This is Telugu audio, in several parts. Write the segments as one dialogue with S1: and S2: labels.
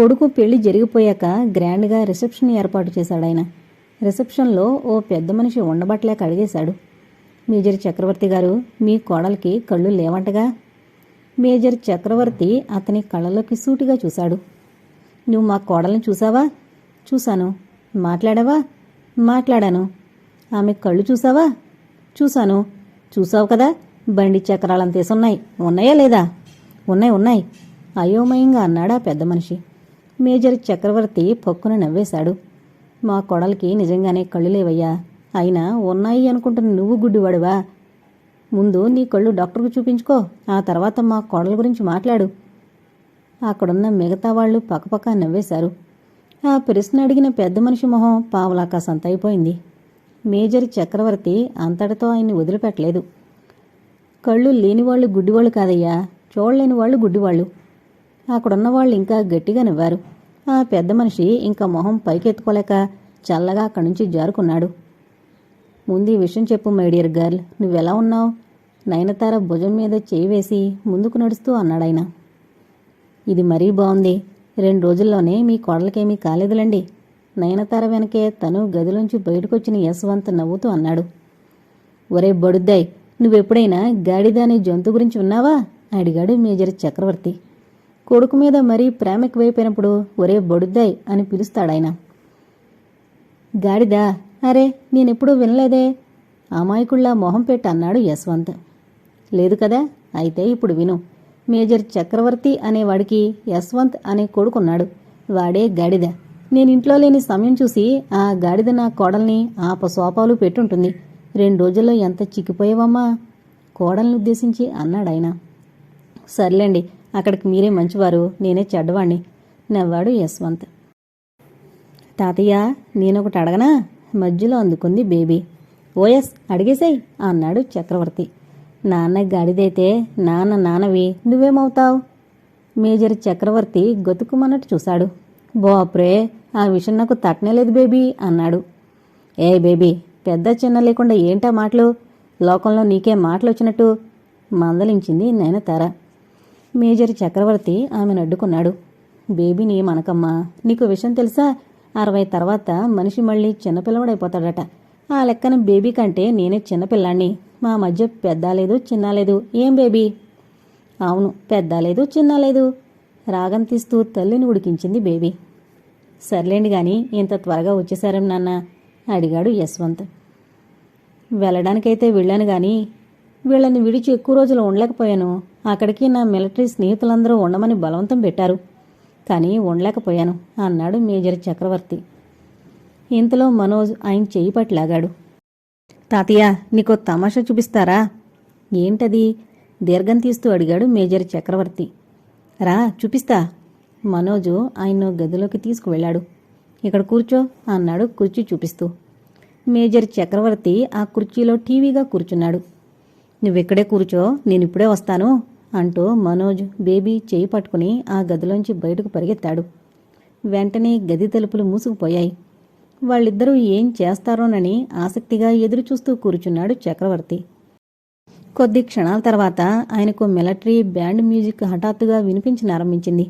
S1: కొడుకు పెళ్ళి జరిగిపోయాక గ్రాండ్గా రిసెప్షన్ ఏర్పాటు చేశాడు ఆయన. రిసెప్షన్లో ఓ పెద్ద మనిషి ఉండబట్టలేక అడిగేశాడు మేజర్ చక్రవర్తి గారు మీ కోడలికి కళ్ళు లేవంటగా? మేజర్ చక్రవర్తి అతని కళ్ళలోకి సూటిగా చూశాడు. నువ్వు మా కోడల్ని చూసావా చూశాను. మాట్లాడావా? మాట్లాడాను. ఆమె కళ్ళు చూసావా చూశాను. చూసావు కదా బండి చక్రాలంతేసున్నాయి ఉన్నాయా లేదా? ఉన్నాయి ఉన్నాయి. అయోమయంగా అన్నాడా పెద్ద మనిషి. మేజర్ చక్రవర్తి పక్కున నవ్వేశాడు. మా కొడలికి నిజంగానే కళ్ళు లేవయ్యా. అయినా ఉన్నాయి అనుకుంటున్న నువ్వు గుడ్డివాడువా? ముందు నీ కళ్ళు డాక్టర్కు చూపించుకో ఆ తర్వాత మా కోడల గురించి మాట్లాడు. అక్కడున్న మిగతా వాళ్ళు పక్కపక్క నవ్వేశారు. ఆ ప్రశ్న అడిగిన పెద్ద మనిషి మొహం పావులాకాశంత సంతైపోయింది మేజర్ చక్రవర్తి అంతటితో ఆయన్ని వదిలిపెట్టలేదు. కళ్ళు లేనివాళ్ళు గుడ్డివాళ్ళు కాదయ్యా. చూడలేని వాళ్ళు గుడ్డివాళ్ళు. అక్కడున్న వాళ్ళు ఇంకా గట్టిగా నవ్వారు. ఆ పెద్ద మనిషి ఇంకా మొహం పైకెత్తుకోలేక చల్లగా అక్కడి నుంచి జారుకున్నాడు. ముందు ఈ విషయం చెప్పు మై డియర్ గర్ల్ నువ్వెలా ఉన్నావు? నయనతార భుజం మీద చేయి వేసి ముందుకు నడుస్తూ అన్నాడాయన ఇది మరీ బాగుంది రెండు రోజుల్లోనే మీ కోడలకేమీ కాలేదులండి. నయనతార వెనకే తను గదిలోంచి బయటకొచ్చిన యశ్వంత్ నవ్వుతూ అన్నాడు. ఒరే బడుద్దాయ్ నువ్వెప్పుడైనా గాడిదాని జంతు గురించి ఉన్నావా అడిగాడు మేజర్ చక్రవర్తి. కొడుకు మీద మరీ ప్రేమ ఎక్కువైపోయినప్పుడు ఒరే బొడుద్దాయ్ అని పిలుస్తాడాయన. గాడిదా అరే నేనెప్పుడూ వినలేదే. అమాయకుళ్ళ మొహం పెట్టి అన్నాడు యశ్వంత్. లేదు కదా అయితే ఇప్పుడు విను. మేజర్ చక్రవర్తి అనేవాడికి యశ్వంత్ అనే కొడుకున్నాడు. వాడే గాడిద. నేను ఇంట్లో లేని సమయం చూసి ఆ గాడిద నా కోడల్ని ఆపసోపాలు పెట్టుంటుంది. రెండు రోజుల్లో ఎంత చిక్కిపోయావమ్మా? కోడల్ని ఉద్దేశించి అన్నాడాయన. సర్లేండి అక్కడికి మీరే మంచివారు నేనే చెడ్డవాణ్ణి నవ్వాడు యశ్వంత్. తాతయ్య నేనొకటి అడగనా? మధ్యలో అందుకుంది బేబీ. ఓఎస్ అడిగేసేయ్ అన్నాడు చక్రవర్తి. నాన్న గాడిదైతే నాన్న నాన్నవి నువ్వేమవుతావు? మేజర్ చక్రవర్తి గతుకుమన్నట్టు చూశాడు. బాప్రే ఆ విషయం నాకు తట్టనేలేదు బేబీ అన్నాడు. ఏ బేబీ పెద్ద చిన్న లేకుండా ఏంటా మాటలు? లోకంలో నీకే మాటలు వచ్చినట్టు మందలించింది నయనతార. మేజర్ చక్రవర్తి ఆమెను అడ్డుకున్నాడు. బేబీని మనకమ్మా నీకు విషయం తెలుసా? అరవై తర్వాత మనిషి మళ్ళీ చిన్నపిల్లవాడైపోతాడట. ఆ లెక్కన బేబీ కంటే నేనే చిన్నపిల్లాణ్ణి. మా మధ్య పెద్ద లేదు చిన్న లేదు ఏం బేబీ? అవును పెద్ద లేదు చిన్న లేదు రాగం తీస్తూ తల్లిని ఉడికించింది బేబీ. సర్లేండి గాని ఇంత త్వరగా వచ్చేసారేం నాన్న? అడిగాడు యశ్వంత్. వెళ్ళడానికైతే వెళ్ళాను గాని వీళ్ళని విడిచి ఎక్కువ రోజులు ఉండలేకపోయాను. అక్కడికి నా మిలిటరీ స్నేహితులందరూ ఉండమని బలవంతం పెట్టారు. కానీ ఉండలేకపోయాను అన్నాడు మేజర్ చక్రవర్తి. ఇంతలో మనోజ్ ఆయన చెయ్యి పట్టలాగాడు తాతయ్య నీకు తమాషా చూపిస్తారా? ఏంటది? దీర్ఘం తీస్తూ అడిగాడు మేజర్ చక్రవర్తి. రా చూపిస్తా. మనోజు ఆయన్ను గదిలోకి తీసుకువెళ్ళాడు. ఇక్కడ కూర్చో అన్నాడు కుర్చీ చూపిస్తూ. మేజర్ చక్రవర్తి ఆ కుర్చీలో టీవీగా కూర్చున్నాడు. నువ్వెక్కడే కూర్చో నేనిప్పుడే వస్తాను. అంటూ మనోజ్ బేబీ చేయి పట్టుకుని ఆ గదిలోంచి బయటకు పరిగెత్తాడు. వెంటనే గది తలుపులు మూసుకుపోయాయి. వాళ్ళిద్దరూ ఏం చేస్తారోనని ఆసక్తిగా ఎదురుచూస్తూ కూర్చున్నాడు చక్రవర్తి. కొద్ది క్షణాల తర్వాత ఆయనకు మిలిటరీ బ్యాండ్ మ్యూజిక్ హఠాత్తుగా వినిపించనారంభించింది.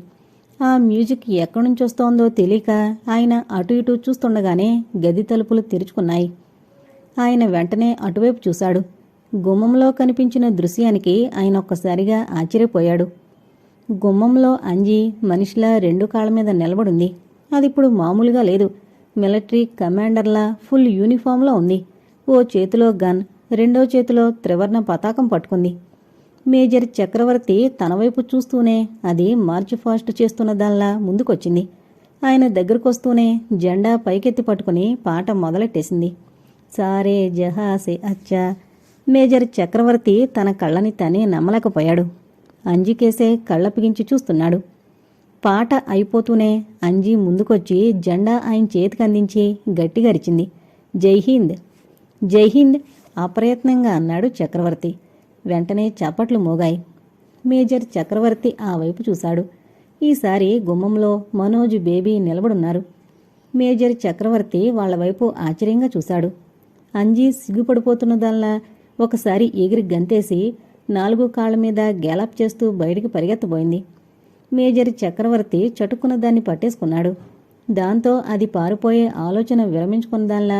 S1: ఆ మ్యూజిక్ ఎక్కడి నుంచి వస్తోందో తెలియక ఆయన అటు ఇటు చూస్తుండగానే గది తలుపులు తెరుచుకున్నాయి. ఆయన వెంటనే అటువైపు చూశాడు. గుమ్మంలో కనిపించిన దృశ్యానికి ఆయన ఒక్కసారిగా ఆశ్చర్యపోయాడు. గుమ్మంలో అంజి మనిషిలా రెండు కాళ్ళ మీద నిలబడుంది. అది ఇప్పుడు మామూలుగా లేదు. మిలిటరీ కమాండర్లా ఫుల్ యూనిఫామ్లో ఉంది. ఓ చేతిలో గన్ రెండో చేతిలో త్రివర్ణ పతాకం పట్టుకుంది. మేజర్ చక్రవర్తి తన వైపు చూస్తూనే అది మార్చ్ ఫాస్ట్ చేస్తున్న దానిలా ముందుకొచ్చింది. ఆయన దగ్గరకొస్తూనే జెండా పైకెత్తి పట్టుకుని పాట మొదలెట్టేసింది. సారే జహాసే అచ్చా మేజర్ చక్రవర్తి తన కళ్ళని తనే నమ్మలేకపోయాడు. అంజికేసే కళ్ళ పిగించి చూస్తున్నాడు. పాట అయిపోతూనే అంజీ ముందుకొచ్చి జెండా ఆయన చేతికి అందించి గట్టిగా అరిచింది. జై హింద్! జై హింద్! అప్రయత్నంగా అన్నాడు చక్రవర్తి. వెంటనే చప్పట్లు మోగాయి. మేజర్ చక్రవర్తి ఆ వైపు చూశాడు. ఈసారి గుమ్మంలో మనోజ్ బేబీ నిలబడున్నారు. మేజర్ చక్రవర్తి వాళ్ళ వైపు ఆశ్చర్యంగా చూశాడు. అంజీ సిగ్గుపడిపోతున్నదల్లా ఒకసారి ఎగిరి గంతేసి నాలుగు కాళ్ళ మీద గ్యాలప్ చేస్తూ బయటికి పరిగెత్తబోయింది. మేజర్ చక్రవర్తి చటుక్కున దాన్ని పట్టేసుకున్నాడు. దాంతో అది పారిపోయే ఆలోచన విరమించుకున్న దానిలా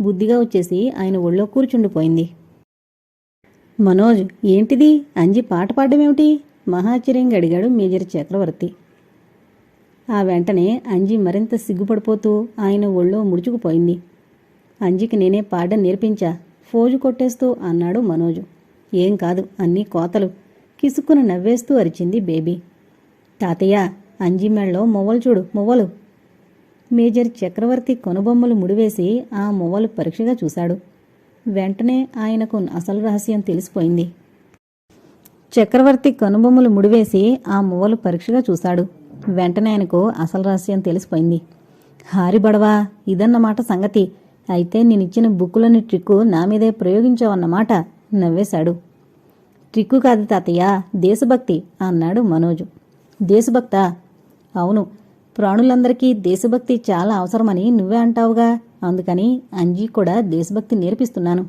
S1: బుద్ధిగా వచ్చేసి ఆయన ఒళ్ళో కూర్చుండిపోయింది. మనోజ్ ఏంటిది? అంజి పాట పాడమేమిటి మహాచర్యంగా అడిగాడు మేజర్ చక్రవర్తి. ఆ వెంటనే అంజి మరింత సిగ్గుపడిపోతూ ఆయన ఒళ్ళో ముడుచుకుపోయింది. అంజికి నేనే పాడడం నేర్పించా. ఫోజు కొట్టేస్తూ అన్నాడు మనోజు. ఏం కాదు అన్నీ కోతలు. కిసుక్కున నవ్వేస్తూ అరిచింది బేబీ. తాతయ్య అంజి మెళ్ళలో మువ్వలు చూడు మువ్వలు. మేజర్ చక్రవర్తి కొనుబొమ్మలు ముడివేసి ఆ మువ్వలు పరీక్షగా చూశాడు. వెంటనే ఆయనకు అసలు రహస్యం తెలిసిపోయింది. చక్రవర్తి కనుబొమ్మలు ముడివేసి ఆ మువ్వలు పరీక్షగా చూశాడు. వెంటనే ఆయనకు అసలు రహస్యం తెలిసిపోయింది. హారిబడవా ఇదన్నమాట సంగతి. అయితే నేనిచ్చిన బుక్కులోని ట్రిక్కు నా మీదే ప్రయోగించావన్నమాట నవ్వేశాడు. ట్రిక్కు కాదు తాతయ్య దేశభక్తి అన్నాడు మనోజు. దేశభక్త? అవును ప్రాణులందరికీ దేశభక్తి చాలా అవసరమని నువ్వే అంటావుగా? అందుకని అంజీ కూడా దేశభక్తి నేర్పిస్తున్నాను.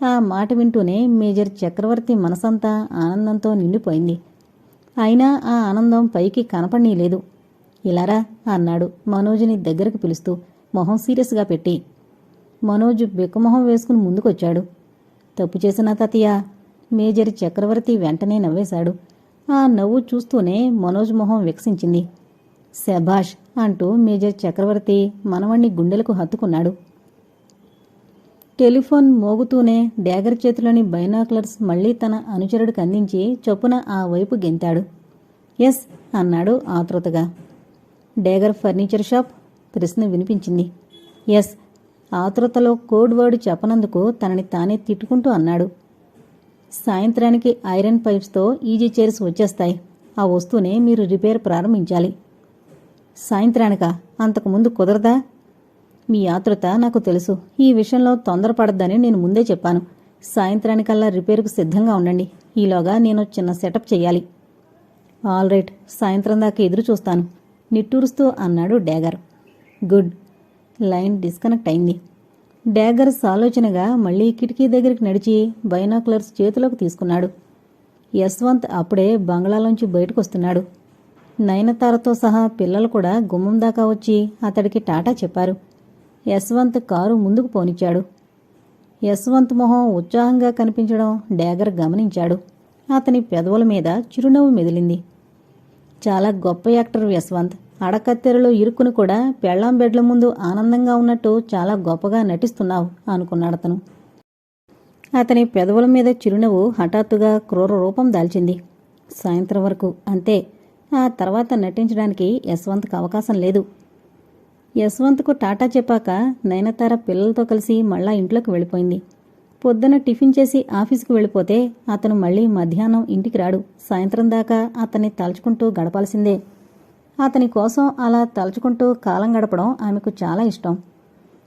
S1: ఆ మాట వింటూనే మేజర్ చక్రవర్తి మనసంతా ఆనందంతో నిండిపోయింది. అయినా ఆ ఆనందం పైకి కనపడనీలేదు. ఇలారా? అన్నాడు మనోజుని దగ్గరకు పిలుస్తూ మొహం సీరియస్గా పెట్టి. మనోజ్ బిక్కమొహం వేసుకుని ముందుకొచ్చాడు. తప్పు చేసిన తాతయ్య మేజర్ చక్రవర్తి వెంటనే నవ్వేశాడు. ఆ నవ్వు చూస్తూనే మనోజ్ మొహం వికసించింది. శభాష్ అంటూ మేజర్ చక్రవర్తి మనవణ్ణి గుండెలకు హత్తుకున్నాడు. టెలిఫోన్ మోగుతూనే డ్యాగర్ చేతిలోని బైనాక్లర్స్ మళ్ళీ తన అనుచరుడికి అందించి చొప్పున ఆ వైపు గెంతాడు. ఎస్ అన్నాడు ఆతృతగా. Dagger furniture shop? ప్రశ్న వినిపించింది. ఎస్ ఆతృతలో కోడ్ వర్డ్ చెప్పనందుకు తనని తానే తిట్టుకుంటూ అన్నాడు. సాయంత్రానికి ఐరన్ పైప్స్తో ఈజీ చైర్స్ వచ్చేస్తాయి. ఆ వస్తూనే మీరు రిపేర్ ప్రారంభించాలి. సాయంత్రానికా? అంతకుముందు కుదరదా? మీ ఆతృత నాకు తెలుసు. ఈ విషయంలో తొందరపడద్దని నేను ముందే చెప్పాను. సాయంత్రానికల్లా రిపేర్కు సిద్ధంగా ఉండండి. ఈలోగా నేను చిన్న సెటప్ చేయాలి. All right. సాయంత్రం దాకా ఎదురు చూస్తాను నిట్టూరుస్తూ అన్నాడు డ్యాగర్ గుడ్. లైన్ డిస్కనెక్ట్ అయింది. డ్యాగర్స్ ఆలోచనగా మళ్ళీ కిటికీ దగ్గరికి నడిచి బైనాక్లర్స్ చేతిలోకి తీసుకున్నాడు. యశ్వంత్ అప్పుడే బంగ్లాలోంచి బయటకు వస్తున్నాడు నయనతారతో సహా పిల్లలు కూడా గుమ్మం దాకా వచ్చి అతడికి టాటా చెప్పారు. యశ్వంత్ కారు ముందుకు పోనిచ్చాడు. యశ్వంత్ మొహం ఉత్సాహంగా కనిపించడం డ్యాగర్ గమనించాడు. అతని పెదవుల మీద చిరునవ్వు మెదిలింది. చాలా గొప్ప యాక్టర్ యశ్వంత్. అడకత్తెరలో ఇరుక్కుని కూడా పెళ్ళాం బెడ్ల ముందు ఆనందంగా ఉన్నట్టు చాలా గొప్పగా నటిస్తున్నావు అనుకున్నాడతను అతని పెదవుల మీద చిరునవ్వు హఠాత్తుగా క్రూర రూపం దాల్చింది. సాయంత్రం వరకు అంతే. ఆ తర్వాత నటించడానికి యశ్వంత్కు అవకాశం లేదు. యశ్వంత్కు టాటా చెప్పాక నయనతార పిల్లలతో కలిసి మళ్ళా ఇంట్లోకి వెళ్ళిపోయింది. పొద్దున టిఫిన్ చేసి ఆఫీస్కి వెళ్ళిపోతే అతను మళ్ళీ మధ్యాహ్నం ఇంటికి రాడు. సాయంత్రం దాకా అతన్ని తలుచుకుంటూ గడపాల్సిందే. అతని కోసం అలా తలుచుకుంటూ కాలం గడపడం ఆమెకు చాలా ఇష్టం.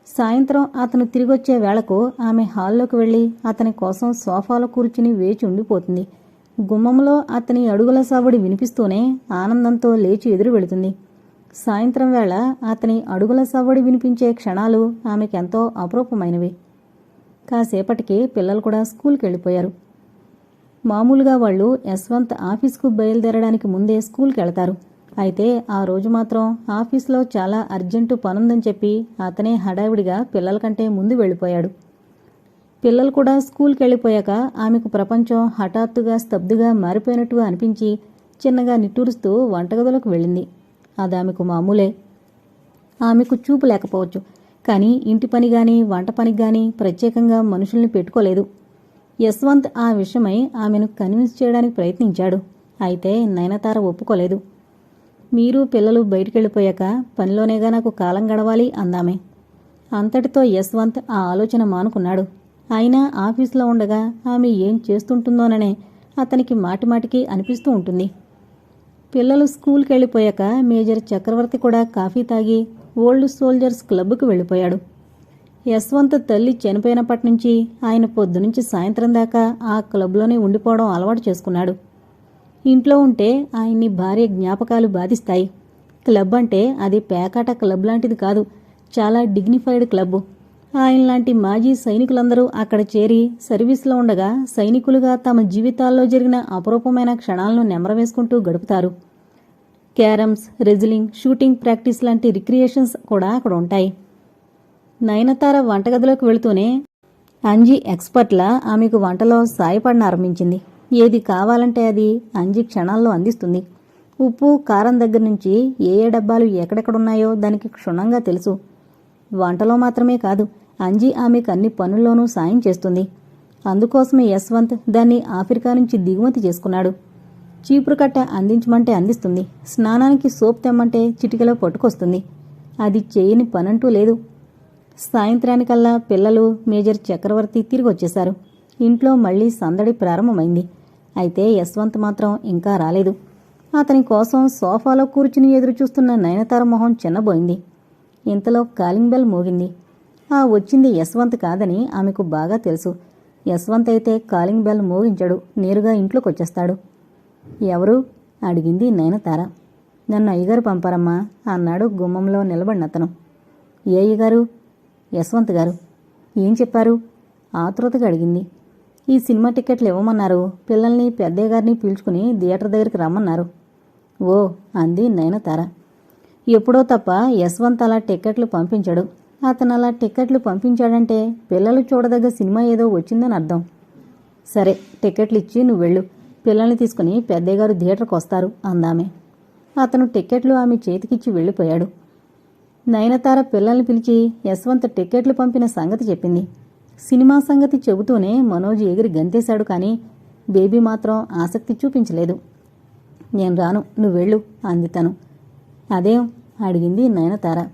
S1: సాయంత్రం అతను తిరిగొచ్చే వేళకు ఆమె హాల్లోకి వెళ్ళి అతని కోసం సోఫాలో కూర్చుని వేచి ఉండిపోతుంది. గుమ్మంలో అతని అడుగుల సవ్వడి వినిపిస్తూనే ఆనందంతో లేచి ఎదురు వెళుతుంది. సాయంత్రం వేళ అతని అడుగుల సవ్వడి వినిపించే క్షణాలు ఆమెకెంతో అపరూపమైనవి. కాసేపటికి పిల్లలు కూడా స్కూల్కి వెళ్ళిపోయారు మామూలుగా వాళ్ళు యశ్వంత్ ఆఫీస్కు బయలుదేరడానికి ముందే స్కూల్కి వెళతారు అయితే ఆ రోజు మాత్రం ఆఫీస్లో చాలా అర్జెంటు పనుందని చెప్పి అతనే హడావిడిగా పిల్లల కంటే ముందు వెళ్ళిపోయాడు. పిల్లలు కూడా స్కూల్కి వెళ్ళిపోయాక ఆమెకు ప్రపంచం హఠాత్తుగా స్తబ్దుగా మారిపోయినట్టుగా అనిపించి చిన్నగా నిట్టూరుస్తూ వంటగదిలోకి వెళ్ళింది. అది ఆమెకు మామూలే. ఆమెకు చూపు లేకపోవచ్చు. కానీ ఇంటి పని కానీ వంట పనికి కానీ ప్రత్యేకంగా మనుషుల్ని పెట్టుకోలేదు. యశ్వంత్ ఆ విషయమై ఆమెను కన్విన్స్ చేయడానికి ప్రయత్నించాడు. అయితే నయనతార ఒప్పుకోలేదు. మీరు పిల్లలు బయటికెళ్ళిపోయాక పనిలోనేగా నాకు కాలం గడవాలి అందామే. అంతటితో యశ్వంత్ ఆ ఆలోచన మానుకున్నాడు. అయినా ఆఫీసులో ఉండగా ఆమె ఏం చేస్తుంటుందోననే అతనికి మాటిమాటికి అనిపిస్తూ ఉంటుంది. పిల్లలు స్కూల్కి వెళ్ళిపోయాక మేజర్ చక్రవర్తి కూడా కాఫీ తాగి ఓల్డ్ సోల్జర్స్ క్లబ్కు వెళ్ళిపోయాడు. యశ్వంత్ తల్లి చనిపోయినప్పటి నుంచి ఆయన పొద్దునుంచి సాయంత్రం దాకా ఆ క్లబ్లోనే ఉండిపోవడం అలవాటు చేసుకున్నాడు. ఇంట్లో ఉంటే ఆయన్ని భార్య జ్ఞాపకాలు బాధిస్తాయి. క్లబ్ అంటే అది పేకాట క్లబ్ లాంటిది కాదు. చాలా డిగ్నిఫైడ్ క్లబ్. ఆయన లాంటి మాజీ సైనికులందరూ అక్కడ చేరి సర్వీస్లో ఉండగా సైనికులుగా తమ జీవితాల్లో జరిగిన అపరూపమైన క్షణాలను నెమరవేసుకుంటూ గడుపుతారు. క్యారమ్స్ రెజిలింగ్ షూటింగ్ ప్రాక్టీస్ లాంటి రిక్రియేషన్స్ కూడా అక్కడ ఉంటాయి. నయనతార వంటగదిలోకి వెళుతూనే అంజీ ఎక్స్పర్ట్లా ఆమెకు వంటలో సాయపడనారంభించింది ఆరంభించింది. ఏది కావాలంటే అది అంజి క్షణాల్లో అందిస్తుంది. ఉప్పు కారం దగ్గర నుంచి ఏ ఏ డబ్బాలు ఎక్కడెక్కడున్నాయో దానికి క్షుణ్ణంగా తెలుసు. వంటలో మాత్రమే కాదు అంజీ ఆమెకు అన్ని పనుల్లోనూ సాయం చేస్తుంది. అందుకోసమే యశ్వంత్ దాన్ని ఆఫ్రికా నుంచి దిగుమతి చేసుకున్నాడు. చీపురు కట్ట అందించమంటే అందిస్తుంది. స్నానానికి సోప్ తెమ్మంటే చిటికలో పట్టుకొస్తుంది. అది చేయని పనంటూ లేదు. సాయంత్రానికల్లా పిల్లలు మేజర్ చక్రవర్తి తిరిగి వచ్చేశారు ఇంట్లో మళ్ళీ సందడి ప్రారంభమైంది. అయితే యశ్వంత్ మాత్రం ఇంకా రాలేదు. అతని కోసం సోఫాలో కూర్చుని ఎదురుచూస్తున్న నయనతార మొహం చిన్నబోయింది. ఇంతలో కాలింగ్ బెల్ మోగింది. ఆ వచ్చింది యశ్వంత్ కాదని ఆమెకు బాగా తెలుసు. యశ్వంత్ అయితే కాలింగ్ బెల్ మోగించడు నేరుగా ఇంట్లోకి వచ్చేస్తాడు ఎవరు? అడిగింది నయనతార. నన్ను అయ్యగారు పంపారమ్మా అన్నాడు గుమ్మంలో నిలబడిన అతను ఏ అయ్యగారు? యశ్వంత్ గారు. ఏం చెప్పారు? ఆతృతగా అడిగింది. ఈ సినిమా టికెట్లు ఇవ్వమన్నారు. పిల్లల్ని పెద్దయ్య గారిని పీల్చుకుని థియేటర్ దగ్గరికి రమ్మన్నారు. ఓ అంది నయనతార. ఎప్పుడో తప్ప యశ్వంత్ అలా టిక్కెట్లు పంపించాడు. అతను అలా టిక్కెట్లు పంపించాడంటే పిల్లలు చూడదగ్గ సినిమా ఏదో వచ్చిందని అర్థం. సరే టిక్కెట్లు ఇచ్చి నువ్వు వెళ్ళు. పిల్లల్ని తీసుకుని పెద్దయ్య గారు థియేటర్కి వస్తారు అందామె. అతను టిక్కెట్లు ఆమె చేతికిచ్చి వెళ్ళిపోయాడు. నయనతార పిల్లల్ని పిలిచి యశ్వంత్ టిక్కెట్లు పంపిన సంగతి చెప్పింది. సినిమా సంగతి చెబుతూనే మనోజ్ ఎగిరి గంతేశాడు కానీ బేబీ మాత్రం ఆసక్తి చూపించలేదు. నేను రాను నువ్వు వెళ్ళు అంది తను. అదేం అడిగింది నయనతార.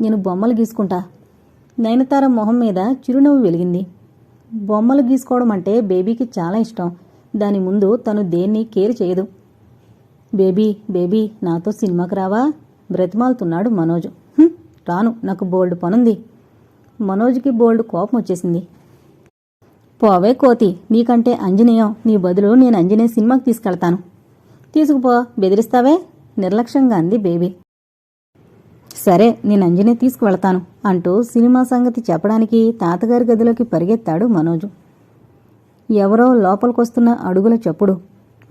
S1: నేను బొమ్మలు గీసుకుంటా. నయనతార మొహం మీద చిరునవ్వు వెలిగింది. బొమ్మలు గీసుకోవడం అంటే బేబీకి చాలా ఇష్టం. దాని ముందు తను దేన్ని కేర్ చేయదు. బేబీ బేబీ నాతో సినిమాకి రావా? బ్రతిమాలుతున్నాడు మనోజ్. రాను నాకు బోల్డ్ పనుంది. మనోజ్కి బోల్డ్ కోపం వచ్చేసింది. పోవే కోతి నీకంటే అంజనేయం నీ బదులు నేను అంజనేయ సినిమాకి తీసుకెళ్తాను. తీసుకుపో బెదిరిస్తావే? నిర్లక్ష్యంగా అంది బేబీ. సరే నేను అంజనే తీసుకువెళ్తాను అంటూ సినిమా సంగతి చెప్పడానికి తాతగారి గదిలోకి పరిగెత్తాడు మనోజు. ఎవరో లోపలికొస్తున్న అడుగుల చప్పుడు.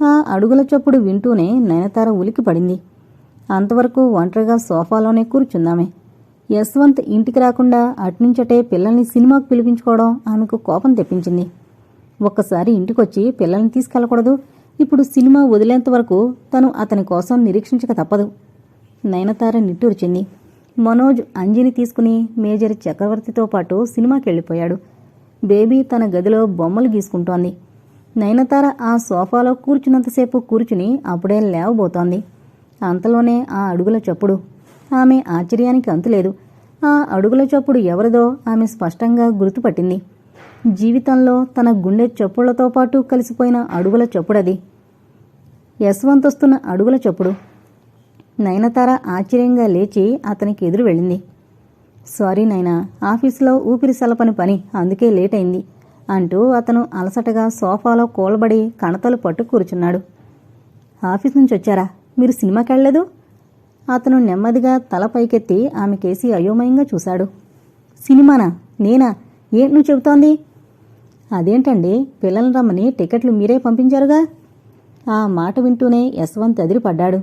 S1: ఆ అడుగుల చప్పుడు వింటూనే నయనతార ఉలికి పడింది అంతవరకు ఒంటరిగా సోఫాలోనే కూర్చుందామే. యశ్వంత్ ఇంటికి రాకుండా అట్నుంచటే పిల్లల్ని సినిమాకు పిలిపించుకోవడం ఆమెకు కోపం తెప్పించింది. ఒక్కసారి ఇంటికొచ్చి పిల్లల్ని తీసుకెళ్ళకూడదు. ఇప్పుడు సినిమా వదిలేంత వరకు తను అతని కోసం నిరీక్షించక తప్పదు. నయనతార నిట్టూర్చింది. మనోజ్ అంజిని తీసుకుని మేజర్ చక్రవర్తితో పాటు సినిమాకి వెళ్ళిపోయాడు బేబీ తన గదిలో బొమ్మలు గీసుకుంటోంది. నయనతార ఆ సోఫాలో కూర్చున్నంతసేపు కూర్చుని అప్పుడే లేవబోతోంది. అంతలోనే ఆ అడుగుల చప్పుడు. ఆమె ఆశ్చర్యానికి అంతులేదు ఆ అడుగుల చప్పుడు ఎవరిదో ఆమె స్పష్టంగా గుర్తుపట్టింది. జీవితంలో తన గుండె చప్పుళ్ళతో పాటు కలిసిపోయిన అడుగుల చప్పుడది. యశ్వంతొస్తున్న అడుగుల చప్పుడు. నయనతార ఆశ్చర్యంగా లేచి అతనికి ఎదురు వెళ్ళింది. సారీ నైనా ఆఫీసులో ఊపిరి సలపని పని అందుకే లేట్ అయింది అంటూ అతను అలసటగా సోఫాలో కూలబడి కణతలు పట్టు కూర్చున్నాడు ఆఫీస్ నుంచి వచ్చారా మీరు సినిమాకి వెళ్ళలేదు అతను నెమ్మదిగా తల పైకెత్తి ఆమె కేసి అయోమయంగా చూశాడు. సినిమానా? నేనా? ఏంటి నువ్వు చెబుతోంది? అదేంటండి? పిల్లల రమ్మని టికెట్లు మీరే పంపించారుగా? ఆ మాట వింటూనే యశ్వంత్ అదిరిపడ్డాడు.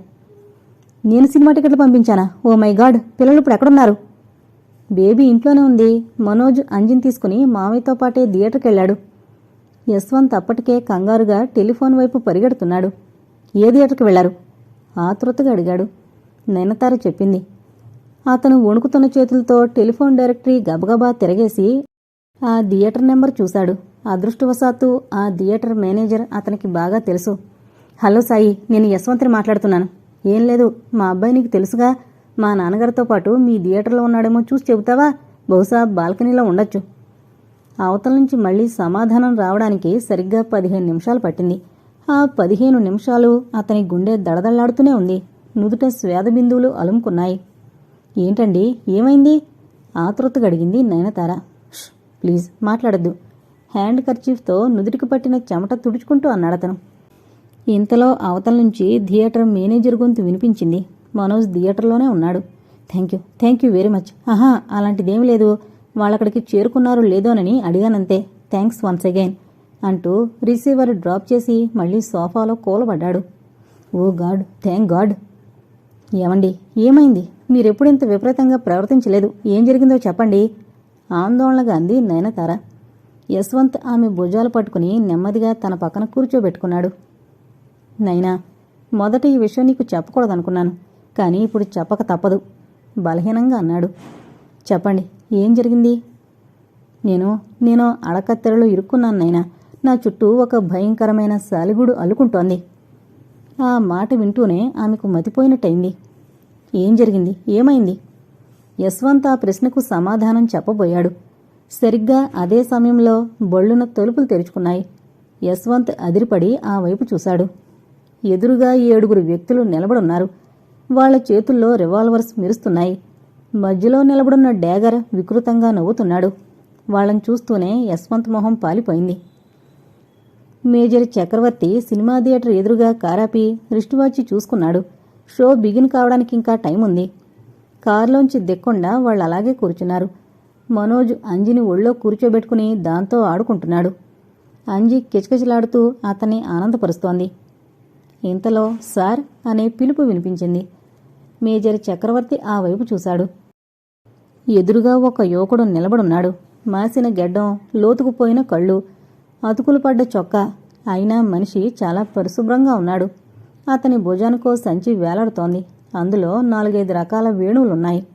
S1: నేను సినిమా టికెట్లు పంపించానా? Oh my God! పిల్లలు ఇప్పుడు ఎక్కడున్నారు? బేబీ ఇంట్లోనే ఉంది. మనోజ్ అంజిన్ తీసుకుని మామయ్యతో పాటే థియేటర్కి వెళ్ళాడు యశ్వంత్ అప్పటికే కంగారుగా టెలిఫోన్ వైపు పరిగెడుతున్నాడు. ఏ థియేటర్కి వెళ్ళారు? ఆతృతగా అడిగాడు. నయనతార చెప్పింది. అతను వణుకుతున్న చేతులతో టెలిఫోన్ డైరెక్టరీ గబగబా తిరగేసి ఆ థియేటర్ నెంబర్ చూశాడు. అదృష్టవశాత్తు ఆ థియేటర్ మేనేజర్ అతనికి బాగా తెలుసు. హలో సాయి నేను యశ్వంత్ని మాట్లాడుతున్నాను. ఏం లేదు మా అబ్బాయి నీకు తెలుసుగా. మా నాన్నగారితో పాటు మీ థియేటర్లో ఉన్నాడేమో చూసి చెబుతావా? బహుశా బాల్కనీలో ఉండొచ్చు. అవతల నుంచి మళ్ళీ సమాధానం రావడానికి సరిగ్గా పదిహేను నిమిషాలు పట్టింది. ఆ పదిహేను నిమిషాలు అతని గుండె దడదళ్ళాడుతూనే ఉంది. నుదుట స్వేద బిందువులు అలుముకున్నాయి. ఏంటండి? ఏమైంది? ఆతృతగా అడిగింది నయనతార. ప్లీజ్ మాట్లాడద్దు. హ్యాండ్ కర్చీఫ్తో నుదుటికి పట్టిన చెమట తుడుచుకుంటూ అన్నాడతను ఇంతలో అవతల నుంచి థియేటర్ మేనేజర్ గొంతు వినిపించింది. మనోజ్ థియేటర్లోనే ఉన్నాడు. Thank you thank you very much. ఆహా అలాంటిదేమీ లేదు. వాళ్ళక్కడికి చేరుకున్నారో లేదోనని అడిగానంతే. థ్యాంక్స్ వన్స్ అగైన్ అంటూ రిసీవర్ డ్రాప్ చేసి మళ్ళీ సోఫాలో కూలబడ్డాడు. ఓ గాడ్ థ్యాంక్ గాడ్. ఏమండి? ఏమైంది? మీరెప్పుడు ఇంత విపరీతంగా ప్రవర్తించలేదు. ఏం జరిగిందో చెప్పండి. ఆందోళనగా అంది నయనతార. యశ్వంత్ ఆమె భుజాలు పట్టుకుని నెమ్మదిగా తన పక్కన కూర్చోబెట్టుకున్నాడు. నైనా మొదట ఈ విషయం నీకు చెప్పకూడదనుకున్నాను కానీ ఇప్పుడు చెప్పక తప్పదు. బలహీనంగా అన్నాడు. చెప్పండి ఏం జరిగింది? నేను నేను అడకత్తెరలో ఇరుక్కున్నాను నైనా నా చుట్టూ ఒక భయంకరమైన సాలిగుడు అల్లుకుంటోంది. ఆ మాట వింటూనే ఆమెకు మతిపోయినట్టయింది. ఏం జరిగింది? ఏమైంది? యశ్వంత్ ఆ ప్రశ్నకు సమాధానం చెప్పబోయాడు. సరిగ్గా అదే సమయంలో బొళ్ళున తలుపులు తెరుచుకున్నాయి. యశ్వంత్ అదిరిపడి ఆ వైపు చూశాడు. ఎదురుగా ఏడుగురు వ్యక్తులు నిలబడున్నారు. వాళ్ళ చేతుల్లో రివాల్వర్స్ మెరుస్తున్నాయి. మధ్యలో నిలబడున్న డ్యాగర్ వికృతంగా నవ్వుతున్నాడు. వాళ్ళని చూస్తూనే యశ్వంత్ మొహం పాలిపోయింది. మేజర్ చక్రవర్తి సినిమా థియేటర్ ఎదురుగా కారాపి రిస్ట్ వాచ్ చూసుకున్నాడు. షో బిగిన్ కావడానికి ఇంకా టైం ఉంది. కారులోంచి దిక్కుండా వాళ్ళు అలాగే కూర్చున్నారు. మనోజ్ అంజిని ఒళ్ళో కూర్చోబెట్టుకుని దాంతో ఆడుకుంటున్నాడు. అంజి కిచకిచలాడుతూ అతన్ని ఆనందపరుస్తోంది. ఇంతలో సార్ అనే పిలుపు వినిపించింది. మేజర్ చక్రవర్తి ఆ వైపు చూశాడు. ఎదురుగా ఒక యువకుడు నిలబడున్నాడు. మాసిన గెడ్డం లోతుకుపోయిన కళ్ళు అతుకులు పడ్డ చొక్కా. అయినా మనిషి చాలా పరిశుభ్రంగా ఉన్నాడు. అతని భుజానికో సంచి వేలాడుతోంది. అందులో నాలుగైదు రకాల వేణువులున్నాయి.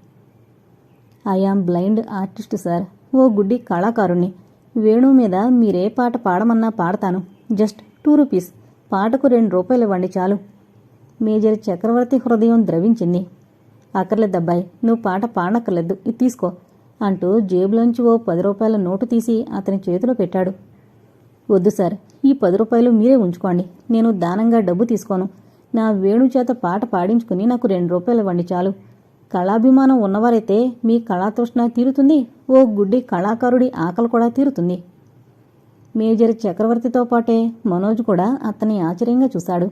S1: I am blind artist sir ఓ గుడ్డి కళాకారుణ్ణి. వేణువు మీద మీరే పాట పాడమన్నా పాడతాను. జస్ట్ టూ రూపీస్ పాటకు రెండు రూపాయలు ఇవ్వండి చాలు. మేజర్ చక్రవర్తి హృదయం ద్రవించింది. అక్కర్లేదబ్బాయి నువ్వు పాట పాడనక్కర్లేదు. ఇది తీసుకో అంటూ జేబులోంచి ఓ పది రూపాయల నోటు తీసి అతని చేతిలో పెట్టాడు. వద్దు సార్. ఈ పది రూపాయలు మీరే ఉంచుకోండి. నేను దానంగా డబ్బు తీసుకోను. నా వేణు చేత పాట పాడించుకుని నాకు రెండు రూపాయలు ఇవ్వండి చాలు. కళాభిమానం ఉన్నవారైతే మీ కళాతృష్ణ తీరుతుంది. ఓ గుడ్డి కళాకారుడి ఆకలి కూడా తీరుతుంది. మేజర్ చక్రవర్తితో పాటే మనోజ్ కూడా అతన్ని ఆశ్చర్యంగా చూశాడు.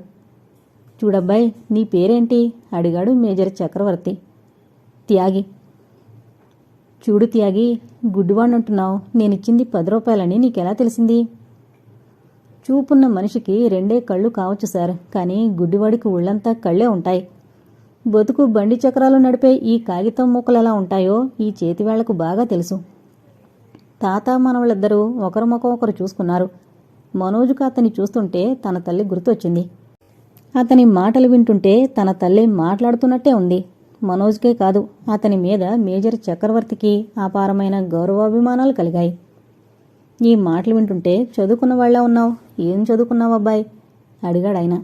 S1: చూడబ్బాయ్ నీ పేరేంటి? అడిగాడు మేజర్ చక్రవర్తి. త్యాగి. చూడు త్యాగి గుడ్డివాణ్ణంటున్నావు. నేనిచ్చింది పది రూపాయలని నీకెలా తెలిసింది? చూపున్న మనిషికి రెండే కళ్ళు కావచ్చు సార్. కానీ గుడ్డివాడికి ఒళ్ళంతా కళ్ళే ఉంటాయి. బతుకు బండి చక్రాలు నడిపే ఈ కాగితం ముక్కలు ఎలా ఉంటాయో ఈ చేతివేళ్ళకు బాగా తెలుసు. తాత మనవళ్ళిద్దరూ ఒకరి ముఖం ఒకరు చూసుకున్నారు. మనోజుకు అతన్ని చూస్తుంటే తన తల్లి గుర్తొచ్చింది. అతని మాటలు వింటుంటే తన తల్లి మాట్లాడుతున్నట్టే ఉంది. మనోజ్కే కాదు అతని మీద మేజర్ చక్రవర్తికి అపారమైన గౌరవాభిమానాలు కలిగాయి. ఈ మాటలు వింటుంటే చదువుకున్న వాళ్ళ ఉన్నావు. ఏం చదువుకున్నావు అబ్బాయి? అడిగాడు ఆయన.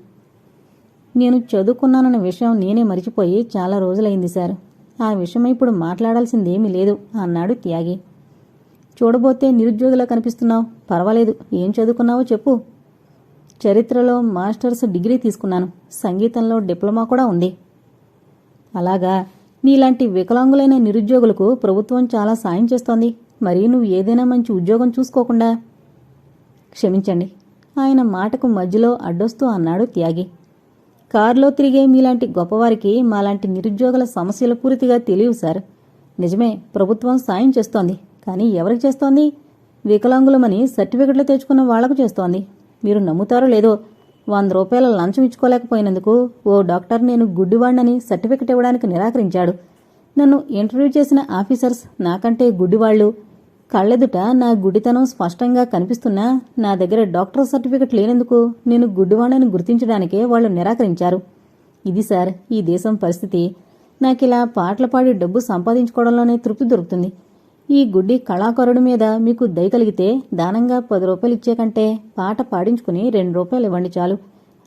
S1: నేను చదువుకున్నానన్న విషయం నేనే మరిచిపోయి చాలా రోజులైంది సార్. ఆ విషయం ఇప్పుడు మాట్లాడాల్సిందేమీ లేదు అన్నాడు త్యాగి. చూడబోతే నిరుద్యోగిలా కనిపిస్తున్నావు. పర్వాలేదు. ఏం చదువుకున్నావో చెప్పు. చరిత్రలో మాస్టర్స్ డిగ్రీ తీసుకున్నాను. సంగీతంలో డిప్లొమా కూడా ఉంది. అలాగా? నీలాంటి వికలాంగులైన నిరుద్యోగులకు ప్రభుత్వం చాలా సాయం చేస్తోంది. మరి నువ్వు ఏదైనా మంచి ఉద్యోగం చూసుకోకుండా. క్షమించండి. ఆయన మాటకు మధ్యలో అడ్డొస్తూ అన్నాడు త్యాగి. కారులో తిరిగే మీలాంటి గొప్పవారికి మాలాంటి నిరుద్యోగుల సమస్యలు పూర్తిగా తెలియవు సార్. నిజమే ప్రభుత్వం సాయం చేస్తోంది. కానీ ఎవరికి చేస్తోంది? వికలాంగులమని సర్టిఫికెట్లు తెచ్చుకున్న వాళ్ళకు చేస్తోంది. మీరు నమ్ముతారో లేదో వంద రూపాయల లంచం ఇచ్చుకోలేకపోయినందుకు ఓ డాక్టర్ నేను గుడ్డివాణ్ణని సర్టిఫికెట్ ఇవ్వడానికి నిరాకరించాడు. నన్ను ఇంటర్వ్యూ చేసిన ఆఫీసర్స్ నాకంటే గుడ్డివాళ్ళు కళ్ళెదుట నా గుడితనం స్పష్టంగా కనిపిస్తున్నా నా దగ్గర డాక్టర్ సర్టిఫికెట్ లేనందుకు నేను గుడ్డివాణని గుర్తించడానికే వాళ్ళు నిరాకరించారు. ఇది సార్ ఈ దేశం పరిస్థితి. నాకిలా పాటలు పాడి డబ్బు సంపాదించుకోవడంలోనే తృప్తి దొరుకుతుంది. ఈ గుడ్డి కళాకారుడి మీద మీకు దయ కలిగితే దానంగా పది రూపాయలు ఇచ్చే కంటే పాట పాడించుకుని రెండు రూపాయలు ఇవ్వండి చాలు.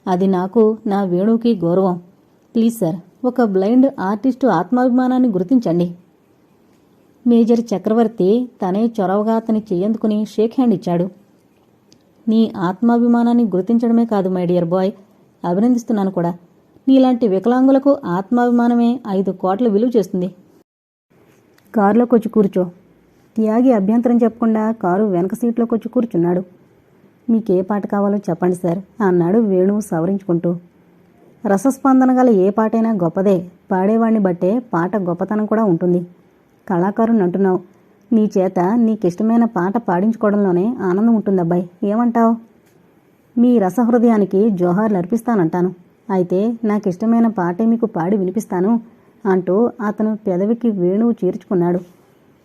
S1: అది నాకు నా వేణువుకి గౌరవం. ప్లీజ్ సార్ ఒక బ్లైండ్ ఆర్టిస్టు ఆత్మాభిమానాన్ని గుర్తించండి. మేజర్ చక్రవర్తి తనే చొరవగా అతని చెయ్యందుకుని షేక్ హ్యాండ్ ఇచ్చాడు. నీ ఆత్మాభిమానాన్ని గుర్తించడమే కాదు మై డియర్ బాయ్. అభినందిస్తున్నాను కూడా. నీలాంటి వికలాంగులకు ఆత్మాభిమానమే ఐదు కోట్ల విలువ చేస్తుంది. కారులోకి వచ్చి కూర్చో. త్యాగి అభ్యంతరం చెప్పకుండా కారు వెనక సీట్లోకి వచ్చి కూర్చున్నాడు. మీకే పాట కావాలో చెప్పండి సార్ అన్నాడు వేణువు సవరించుకుంటూ. రసస్పందన గల ఏ పాటైనా గొప్పదే. పాడేవాణ్ణి బట్టే పాట గొప్పతనం కూడా ఉంటుంది. కళాకారుని అంటున్నావు. నీ చేత నీకిష్టమైన పాట పాడించుకోవడంలోనే ఆనందం ఉంటుందబ్బాయి. ఏమంటావ్? మీ రసహృదయానికి జోహార్లు అర్పిస్తానంటాను. అయితే నాకిష్టమైన పాటే మీకు పాడి వినిపిస్తాను అంటూ అతను పెదవికి వేణువు చేర్చుకున్నాడు.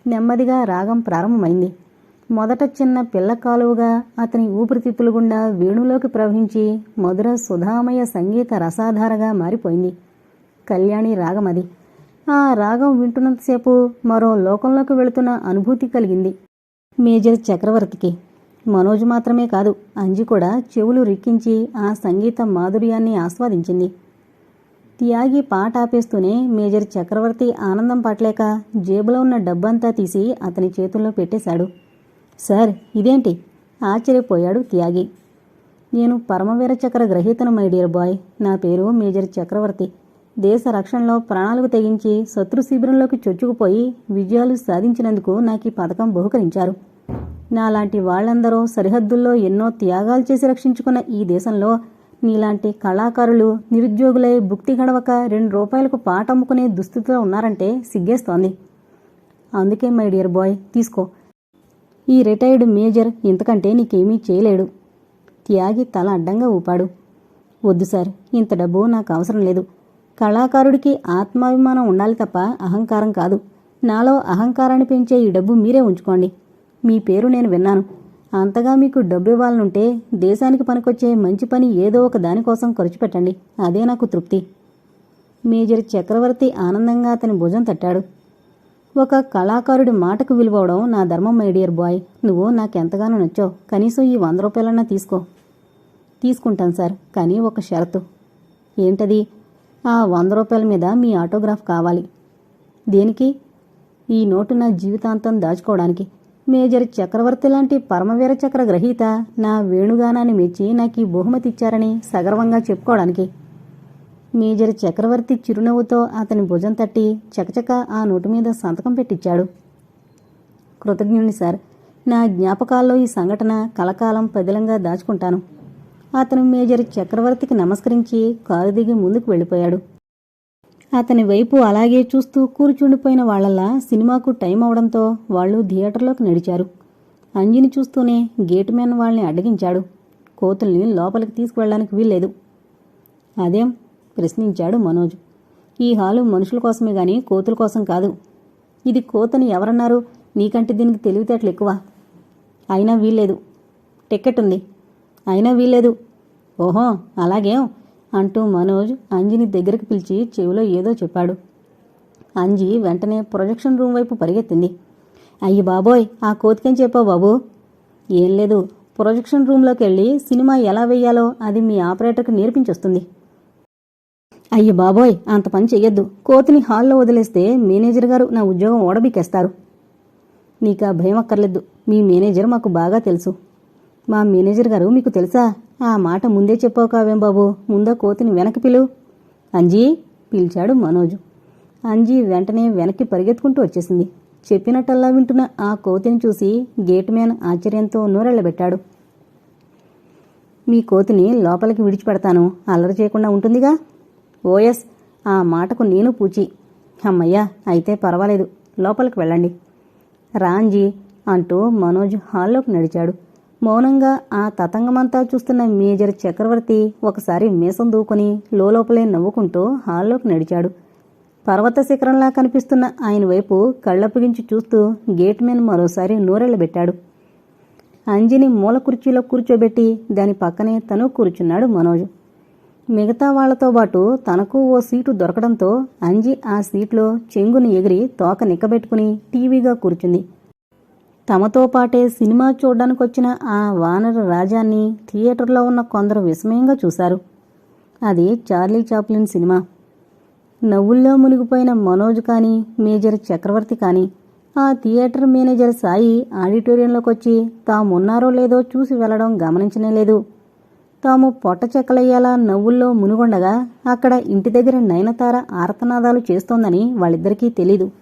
S1: నెమ్మదిగా రాగం ప్రారంభమైంది. మొదట చిన్న పిల్ల కాలువగా అతని ఊపిరితిత్తులు గుండా వేణులోకి ప్రవహించి మధుర సుధామయ సంగీత రసాధారగా మారిపోయింది. కళ్యాణి రాగం అది. ఆ రాగం వింటున్నంతసేపు మరో లోకంలోకి వెళుతున్న అనుభూతి కలిగింది. మేజర్ చక్రవర్తికి. మనోజ్ మాత్రమే కాదు అంజి కూడా చెవులు రిక్కించి ఆ సంగీత మాధుర్యాన్ని ఆస్వాదించింది. త్యాగి పాట ఆపేస్తూనే మేజర్ చక్రవర్తి ఆనందం పట్టలేక జేబులో ఉన్న డబ్బంతా తీసి అతని చేతుల్లో పెట్టేశాడు. సార్ ఇదేంటి? ఆశ్చర్యపోయాడు త్యాగి. నేను పరమవీర చక్ర గ్రహీతను మై డియర్ బాయ్. నా పేరు మేజర్ చక్రవర్తి. దేశ రక్షణలో ప్రాణాలకు తెగించి శత్రు శిబిరంలోకి చొచ్చుకుపోయి విజయాలు సాధించినందుకు నాకు ఈ పథకం బహుకరించారు. నాలాంటి వాళ్ళందరూ సరిహద్దుల్లో ఎన్నో త్యాగాలు చేసి రక్షించుకున్న ఈ దేశంలో నీలాంటి కళాకారులు నిరుద్యోగులై భుక్తి గడవక రెండు రూపాయలకు పాట అమ్ముకునే దుస్థితిలో ఉన్నారంటే సిగ్గేస్తోంది. అందుకే మై డియర్ బాయ్ తీసుకో. ఈ రిటైర్డ్ మేజర్ ఇంతకంటే నీకేమీ చేయలేడు. త్యాగి తల అడ్డంగా ఊపాడు. వద్దు సార్ ఇంత డబ్బు నాకు అవసరం లేదు. కళాకారుడికి ఆత్మాభిమానం ఉండాలి తప్ప అహంకారం కాదు. నాలో అహంకారాన్ని పెంచే ఈ డబ్బు మీరే ఉంచుకోండి. మీ పేరు నేను విన్నాను. అంతగా మీకు డబ్బు ఇవ్వాలనుంటే దేశానికి పనికొచ్చే మంచి పని ఏదో ఒక దానికోసం ఖర్చు పెట్టండి. అదే నాకు తృప్తి. మేజర్ చక్రవర్తి ఆనందంగా అతని భుజం తట్టాడు. ఒక కళాకారుడి మాటకు విలువవడం నా ధర్మం మై డియర్ బాయ్. నువ్వు నాకెంతగానో నచ్చావు. కనీసం ఈ వంద రూపాయలన్నా తీసుకో. తీసుకుంటాను సార్ కానీ ఒక షరతు. ఏంటది? ఆ వంద రూపాయల మీద మీ ఆటోగ్రాఫ్ కావాలి. దేనికి? ఈ నోటు నా జీవితాంతం దాచుకోవడానికి. మేజర్ చక్రవర్తి లాంటి పరమవీర చక్ర గ్రహీత నా వేణుగానాన్ని మెచ్చి నాకు ఈ బహుమతి ఇచ్చారని సగర్వంగా చెప్పుకోవడానికి. మేజర్ చక్రవర్తి చిరునవ్వుతో అతని భుజం తట్టి చకచక ఆ నోటు మీద సంతకం పెట్టించాడు కృతజ్ఞుని సార్. నా జ్ఞాపకాల్లో ఈ సంఘటన కలకాలం పదిలంగా దాచుకుంటాను. అతను మేజర్ చక్రవర్తికి నమస్కరించి కారు దిగి ముందుకు వెళ్ళిపోయాడు. అతని వైపు అలాగే చూస్తూ కూర్చుండిపోయిన వాళ్ళల్లా సినిమాకు టైం అవడంతో వాళ్ళు థియేటర్లోకి నడిచారు. అంజిని చూస్తూనే గేట్ మ్యాన్ వాళ్ళని అడ్డగించాడు. కోతుల్ని లోపలికి తీసుకువెళ్ళడానికి వీల్లేదు. అదేం? ప్రశ్నించాడు మనోజ్. ఈ హాలు మనుషుల కోసమే గాని కోతుల కోసం కాదు. ఇది కోతని ఎవరన్నారు? నీకంటే దీనికి తెలివితేటలు ఎక్కువ. అయినా వీల్లేదు. టిక్కెట్ ఉంది. అయినా వీల్లేదు. ఓహో అలాగేం? అంటూ మనోజ్ అంజిని దగ్గరికి పిలిచి చెవిలో ఏదో చెప్పాడు. అంజి వెంటనే ప్రొజెక్షన్ రూమ్ వైపు పరిగెత్తింది. అయ్యి బాబోయ్ ఆ కోతికేం చెప్పావు బాబు? ఏం లేదు. ప్రొజెక్షన్ రూమ్లోకి వెళ్ళి సినిమా ఎలా వెయ్యాలో అది మీ ఆపరేటర్కి నేర్పించొస్తుంది. అయ్యి బాబోయ్ అంత పని చెయ్యొద్దు. కోతిని హాల్లో వదిలేస్తే మేనేజర్ గారు నా ఉద్యోగం ఓడబీకేస్తారు. నీకు ఆ భయం అక్కర్లేదు మీ మేనేజర్ మాకు బాగా తెలుసు. మా మేనేజర్ గారు మీకు తెలుసా? ఆ మాట ముందే చెప్పావు కావేం బాబు? ముందా కోతిని వెనక్కి పిలు. అంజీ పిలిచాడు మనోజు. అంజీ వెంటనే వెనక్కి పరిగెత్తుకుంటూ వచ్చేసింది. చెప్పినట్టల్లా వింటున్న ఆ కోతిని చూసి గేట్ మ్యాన్ ఆశ్చర్యంతో నూరెళ్ళబెట్టాడు మీ కోతిని లోపలికి విడిచిపెడతాను. అల్లరి చేయకుండా ఉంటుందిగా? ఓఎస్ ఆ మాటకు నేను పూచి. అమ్మయ్యా అయితే పర్వాలేదు. లోపలికి వెళ్ళండి. రాంజీ అంటూ మనోజ్ హాల్లోకి నడిచాడు. మౌనంగా ఆ తతంగమంతా చూస్తున్న మేజర్ చక్రవర్తి ఒకసారి మీసం దూకుని లోపలే నవ్వుకుంటూ హాల్లోకి నడిచాడు. పర్వత శిఖరంలా కనిపిస్తున్న ఆయన వైపు కళ్ళప్పగించి చూస్తూ గేట్ మ్యాన్ మరోసారి నూరెళ్ళబెట్టాడు. అంజిని మూల కుర్చీలో కూర్చోబెట్టి దాని పక్కనే తను కూర్చున్నాడు మనోజ్. మిగతా వాళ్ళతో పాటు తనకు ఓ సీటు దొరకడంతో అంజి ఆ సీట్లో చెంగుని ఎగిరి తోక నిక్కబెట్టుకుని టీవీగా కూర్చుంది. తమతో పాటే సినిమా చూడడానికి వచ్చిన ఆ వానర రాజాన్ని థియేటర్లో ఉన్న కొందరు విస్మయంగా చూశారు. అది చార్లీ చాప్లిన్ సినిమా. నవ్వుల్లో మునిగిపోయిన మనోజ్ కానీ మేజర్ చక్రవర్తి కానీ ఆ థియేటర్ మేనేజర్ సాయి ఆడిటోరియంలోకి వచ్చి తామున్నారో లేదో చూసి వెళ్ళడం గమనించనే లేదు. తాము పొట్ట చెక్కలయ్యేలా నవ్వుల్లో మునుగొండగా అక్కడ ఇంటి దగ్గర నయనతార ఆర్తనాదాలు చేస్తోందని వాళ్ళిద్దరికీ తెలీదు.